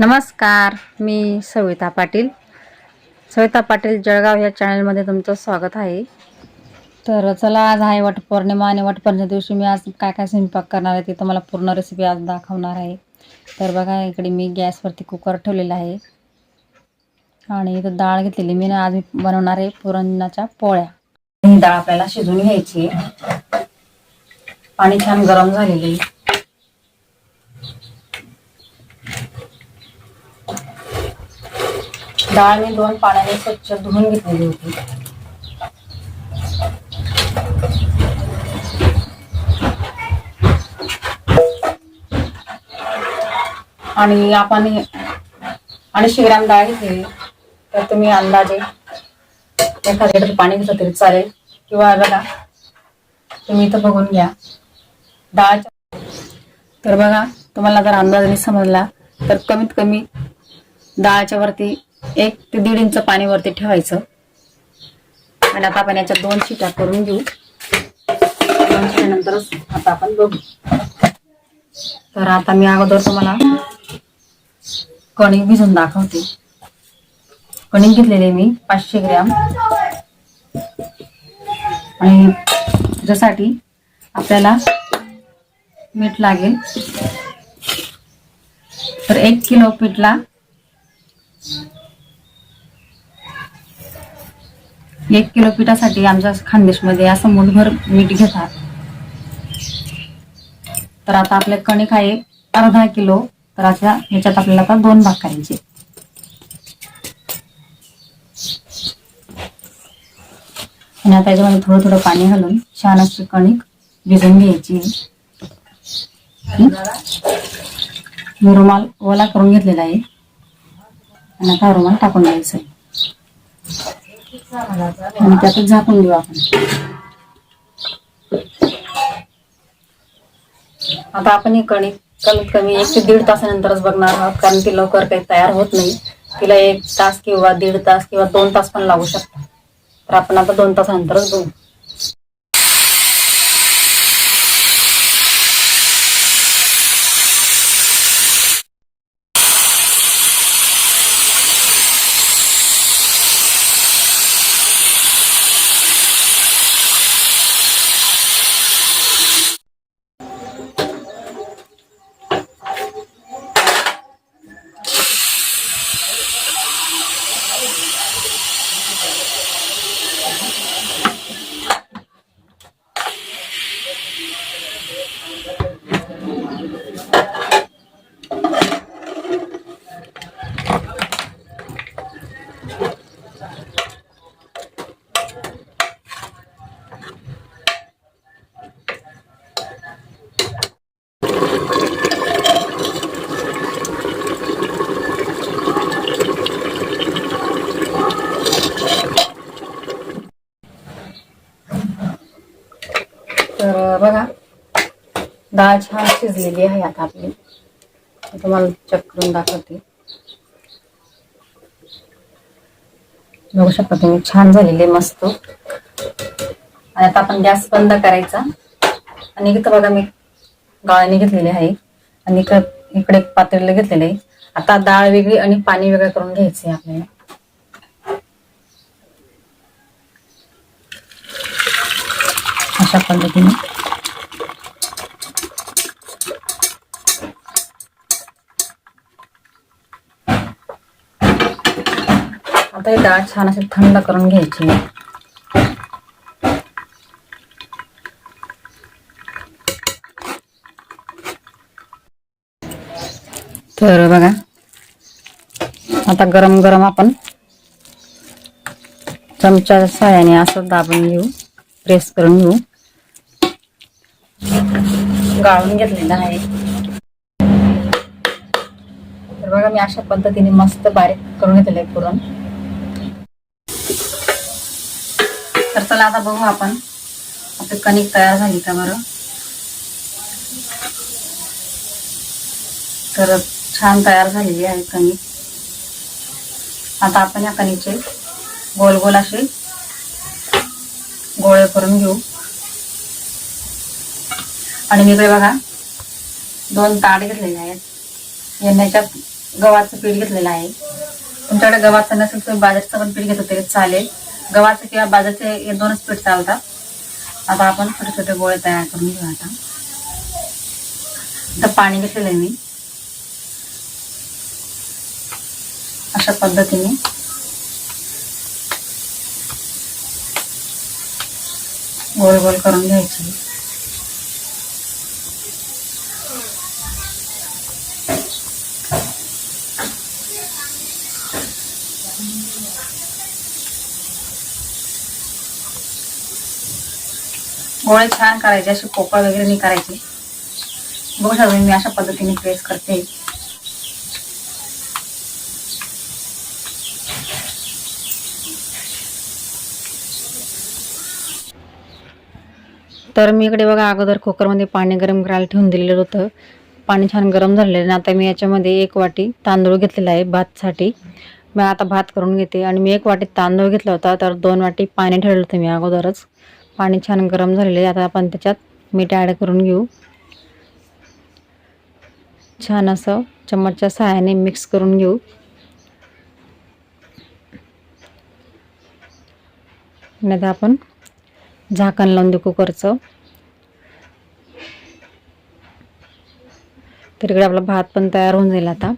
नमस्कार मी सविता पाटील. सविता पाटील जळगाव या चॅनलमध्ये तुमचं स्वागत आहे. तर चला आज आहे वटपौर्णिमा आणि वटपौर्णिमे दिवशी मी आज काय काय स्वयंपाक करणार आहे ते तुम्हाला पूर्ण रेसिपी आज दाखवणार आहे. तर बघा इकडे मी गॅसवरती कुकर ठेवलेला आहे. आणि इथं डाळ घेतलेली मी ना आज मी बनवणार आहे पुरणाच्या पोळ्या. ही डाळ आपल्याला शिजवून घ्यायची आहे. पाणी छान गरम झालेली डाळ मी दोन पाण्याने स्वच्छ धुवून घेतलेली होती. आणि आपण आणि शिवराम डाळ घेतली तर तुम्ही अंदाजे एखाद्या लिटर पाणी घेतलं तरी चालेल. किंवा बघा तुम्ही इथं बघून घ्या. डाळ तर बघा तुम्हाला जर अंदाजाने समजला तर कमीत कमी डाळच्या वरती एक ते दीड इंच पाणी वरती ठेवायचं. आणि आता आपण याच्या दोन शिट्या करून घेऊ. दोन शिट्यानंतरच आता आपण बघू. तर आता मी अगोदर तुम्हाला कणिक भिजून दाखवते. कणिक घेतलेले मी पाचशे ग्रॅम. आणि त्याच्यासाठी आपल्याला मीठ लागेल. तर एक किलो पीठला एक किलो पिठासाठी आमच्या खानदेशमध्ये असं मुठभर मीठ घेतात. तर आता आपले कणिक आहे अर्धा किलो. तर अशा ह्याच्यात आपल्याला आता दोन भाग करायचे. आणि आता याच्यामध्ये थोडं थोडं पाणी घालून छान अशी कणिक भिजून घ्यायची. मी रुमाल ओला करून घेतलेला आहे. आणि आता रुमाल टाकून द्यायचा आहे. आणि त्यातच झाकून देऊ आपण. आता आपण ही कणिक कमीत कमी एक ते दीड तासानंतरच बघणार आहोत कारण ती लवकर काही तयार होत नाही. तिला एक तास किंवा दीड तास किंवा दोन तास पण लागू शकतात. तर आपण आता दोन तासानंतरच बघू तर बघा डाळ छान शिजलेली आहे आता आपली. तुम्हाला चेक करून दाखवते. बघू शकता तुम्ही छान झालेली आहे मस्त. आणि आता आपण गॅस बंद करायचा. आणि इथं बघा मी गाळणी घेतलेली आहे. आणि इकडे इकडे पातळीला घेतलेलं आहे. आता डाळ वेगळी आणि पाणी वेगळं करून घ्यायचं आहे आपल्याला. अशा पद्धतीने. आता ही डाळ छान अशी थंड करून घ्यायची तर बघा आता गरम गरम आपण चमच्या साह्याने असं दाबून घेऊ प्रेस करून घेऊ. गाळून घेतलेलं आहे. तर बघा मी अशा पद्धतीने मस्त बारीक करून घेतलेलं आहे पुरण. तर चला आता बघू आपण. आपली कणिक तयार झाली का बरं? तर छान तयार झालेली आहे कणिक. आता आपण या कणीचे गोल गोल असे गोळे करून घेऊ. आणि मी बघा दोन ताट घेतलेले आहेत. यांच्यात गव्हाचं पीठ घेतलेलं आहे. तुमच्याकडे गव्हाचं नसेल तर बाजरीचं पण पीठ घेतलं तरी चालेल. गव्हाचं किंवा बाजरीचे हे दोनच पीठ चालतात. आता आपण छोटे छोटे गोळे तयार करून घेऊ आता. आता पाणी घेतलेलं आहे मी. अशा पद्धतीने. गोल गोल करून घ्यायची. गोळे छान करायचे असे पोकळ वगैरे नाही करायचे. बघू शकता मी अशा पद्धतीने प्रेस करते. तर मी इकडे बघा अगोदर कुकरमध्ये पाणी गरम करायला ठेवून दिलेलं होतं. पाणी छान गरम झालेलं आहे. आणि आता मी याच्यामध्ये एक वाटी तांदूळ घेतलेला आहे भातसाठी. मी आता भात करून घेते. आणि मी एक वाटी तांदूळ घेतला होता तर दोन वाटी पाणी ठेवलं होतं मी अगोदरच. पाणी छान गरम झालेलं आहे. आता आपण त्याच्यात मीठ ॲड करून घेऊ. छान असं चम्मचच्या सहाय्याने मिक्स करून घेऊ. नाही तर आपण झाकण लावून देऊ कुकरचं. तर इकडे आपला भात पण तयार होऊन जाईल आता.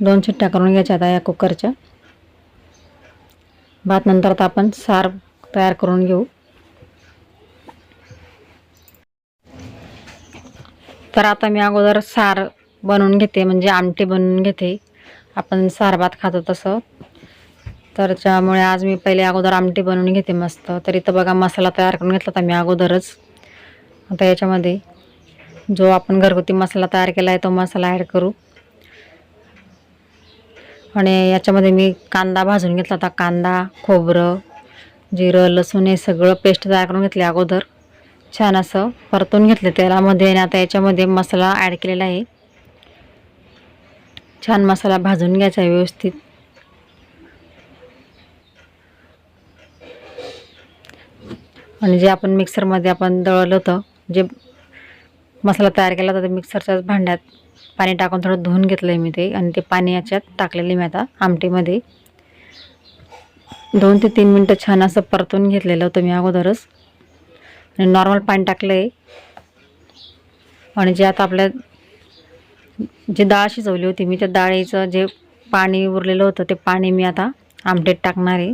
दोन शिट्ट्या करून घ्यायच्या आता या कुकरच्या. भात नंतर आता आपण सार तयार करून घेऊ. तर आता मी अगोदर सार बनवून घेते म्हणजे आमटी बनवून घेते. आपण सार भात खातो तसं. तर त्यामुळे आज मी पहिले अगोदर आमटी बनवून घेते मस्त. तर इथं बघा मसाला तयार करून घेतला होता मी अगोदरच. आता याच्यामध्ये जो आपण घरगुती मसाला तयार केला आहे तो मसाला ॲड करू. आणि याच्यामध्ये मी कांदा भाजून घेतला होता. कांदा खोबरं जिरं लसूण हे सगळं पेस्ट तयार करून घेतले अगोदर. छान असं परतून घेतलं तेलामध्ये आणि आता याच्यामध्ये मसाला ॲड केलेला आहे. छान मसाला भाजून घ्यायचा आहे व्यवस्थित. आणि जे आपण मिक्सरमध्ये आपण दळलं होतं जे मसाला तयार केला होता ते मिक्सरच्याच भांड्यात पाणी टाकून थोडं धुवून घेतलं आहे मी ते आणि ते पाणी याच्यात टाकलेले मी आता आमटीमध्ये. दोन ते तीन मिनटं छान असं परतून घेतलेलं होतं मी अगोदरच. आणि नॉर्मल पाणी टाकलं आहे आणि जे आता आपल्या जी डाळ शिजवली होती मी त्या डाळीचं जे पाणी उरलेलं होतं ते पाणी मी आता आमटीत टाकणार आहे.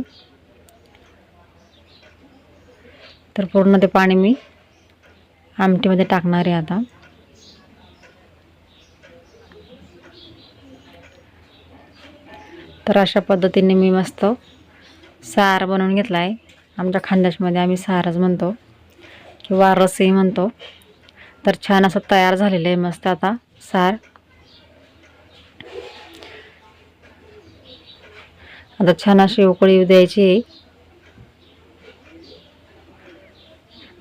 तर पूर्ण ते पाणी मी आमटीमध्ये टाकणार आहे आता. तर अशा पद्धतीने मी मस्त सार बनवून घेतला आहे आमच्या खानदेशमध्ये आम्ही सारच म्हणतो किंवा रसही म्हणतो. तर छान असं तयार झालेलं आहे मस्त आता सार. आता छान अशी उकळी येऊ द्यायची आहे.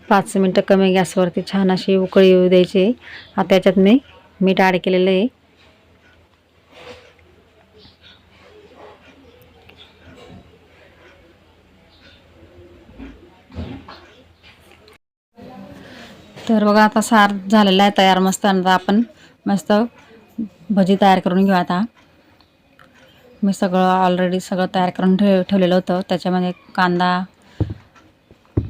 पाच मिनटं कमी गॅसवरती छान अशी उकळी येऊ द्यायची आहे. आता याच्यात मी मीठ ॲड केलेलं आहे. तर बघा आता सार झालेला आहे तयार मस्त आता आपण मस्त भजी तयार करून घेऊ आता. मी सगळं ऑलरेडी सगळं तयार करून ठेव ठेवलेलं होतं. त्याच्यामध्ये कांदा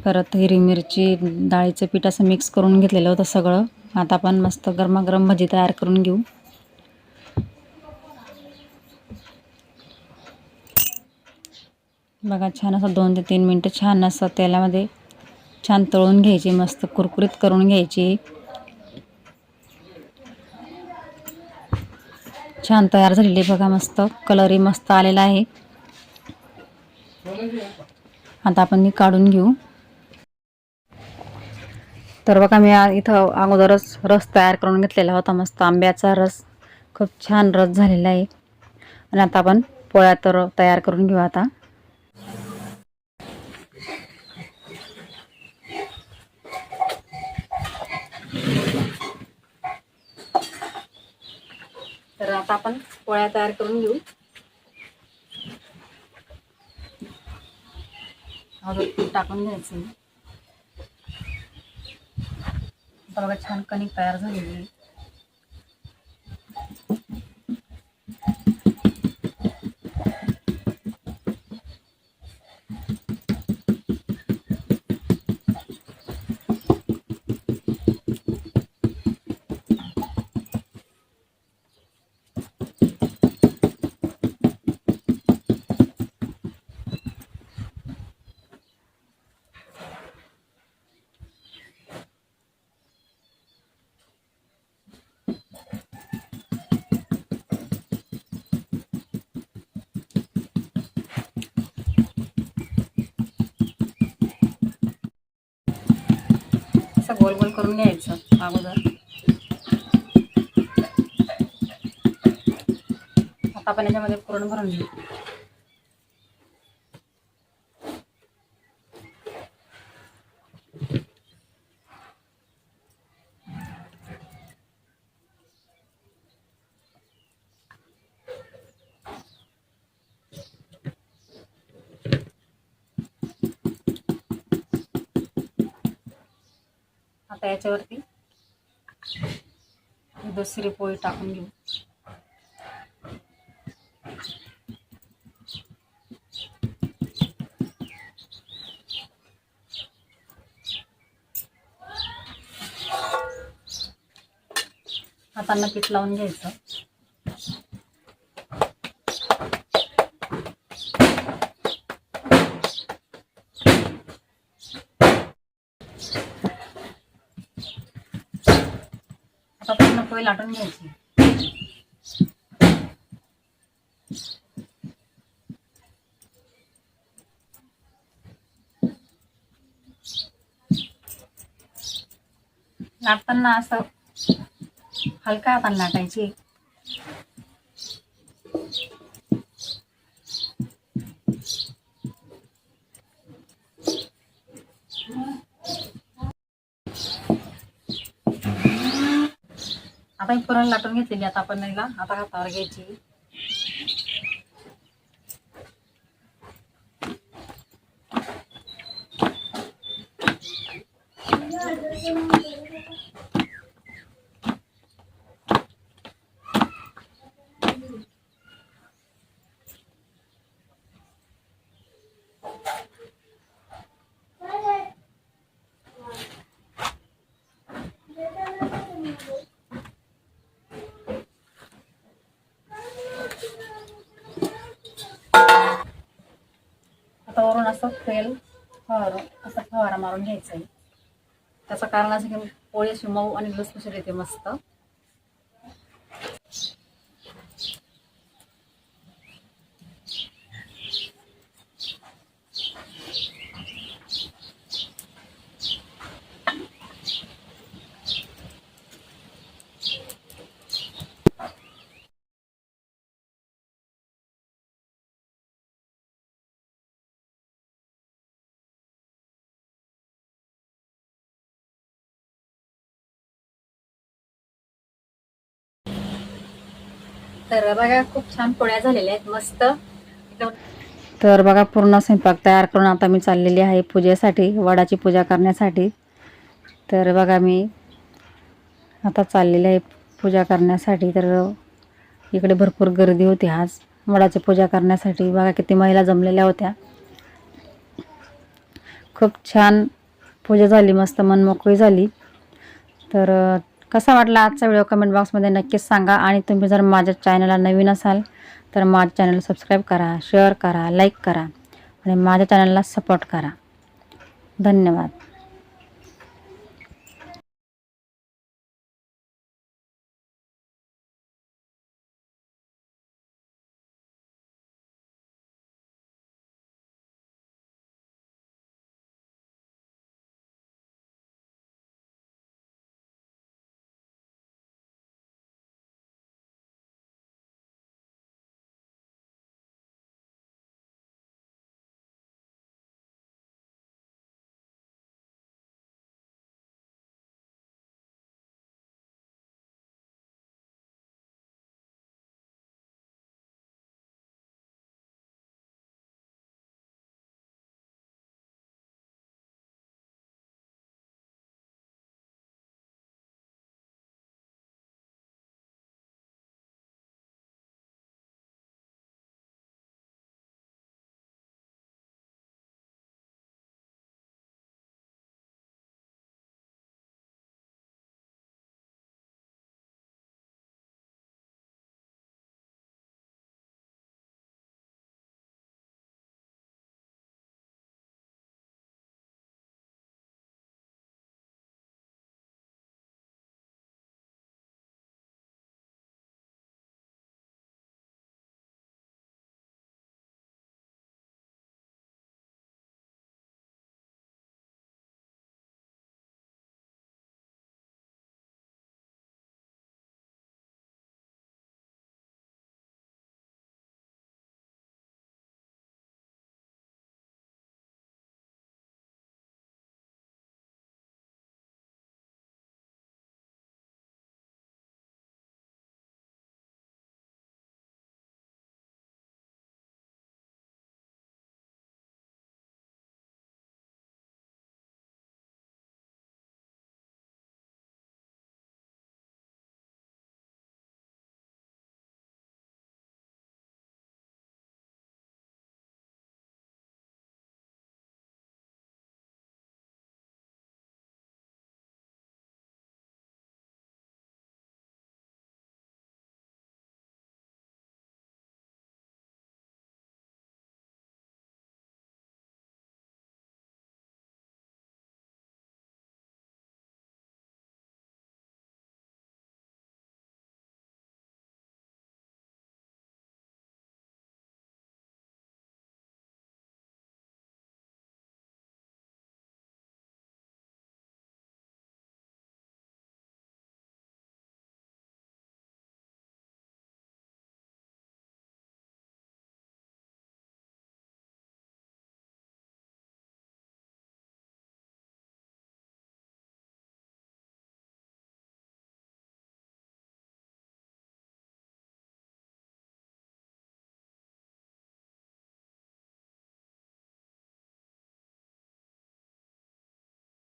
परत हिरवी मिरची डाळीचं पीठ असं मिक्स करून घेतलेलं होतं सगळं. आता आपण मस्त गरमागरम भजी तयार करून घेऊ. बघा छान असं दोन ते तीन मिनटं छान असं तेलामध्ये छान तळून घ्यायची मस्त कुरकुरीत करून घ्यायची. छान तयार झालेली आहे बघा मस्त कलरही मस्त आलेला आहे. आता आपण ही काढून घेऊ. तर बघा मी इथं अगोदरच रस तयार करून घेतलेला होता मस्त आंब्याचा रस. खूप छान रस झालेला आहे. आणि आता आपण पोळ्या तर तयार करून घेऊ आता. तर आता आपण पोळ्या तयार करून घेऊ. टाकून घ्यायचं बघा छान कणिक तयार झालेली गोल गोल करून घ्यायचं अगोदर. आता आपण याच्यामध्ये पुरण भरून घेऊ. आता याच्यावरती दुसरी पोळी टाकून घेऊ. हातांना पीठ लावून घ्यायचं आता पूर्ण पोळी लाटून घ्यायची. लाटताना असं हलका पण लाटायची. आता ही पुरण लाटून घेतलेली आता आपण याला आता हातावर घ्यायची Thank you वरून असं तेल फवारून असं फवारा मारून घ्यायचा आहे त्याचं कारण असं की पोळी अशी मऊ आणि लुसलुशीत येते मस्त. तर बघा खूप छान पोळ्या झालेल्या आहेत मस्त. तर बघा पूर्ण स्वयंपाक तयार करून आता मी चाललेली आहे पूजेसाठी वडाची पूजा करण्यासाठी. तर बघा मी आता चाललेली आहे पूजा करण्यासाठी. तर इकडे भरपूर गर्दी होती आज वडाची पूजा करण्यासाठी. बघा किती महिला जमलेल्या होत्या. खूप छान पूजा झाली मस्त मनमोकळी झाली. तर कसा वाटला आजचा व्हिडिओ कमेंट बॉक्समध्ये नक्कीच सांगा. आणि तुम्ही जर माझ्या चॅनलला नवीन असाल तर माझ्या चॅनल सबस्क्राईब करा शेअर करा लाईक करा. आणि माझ्या चॅनलला सपोर्ट करा. धन्यवाद.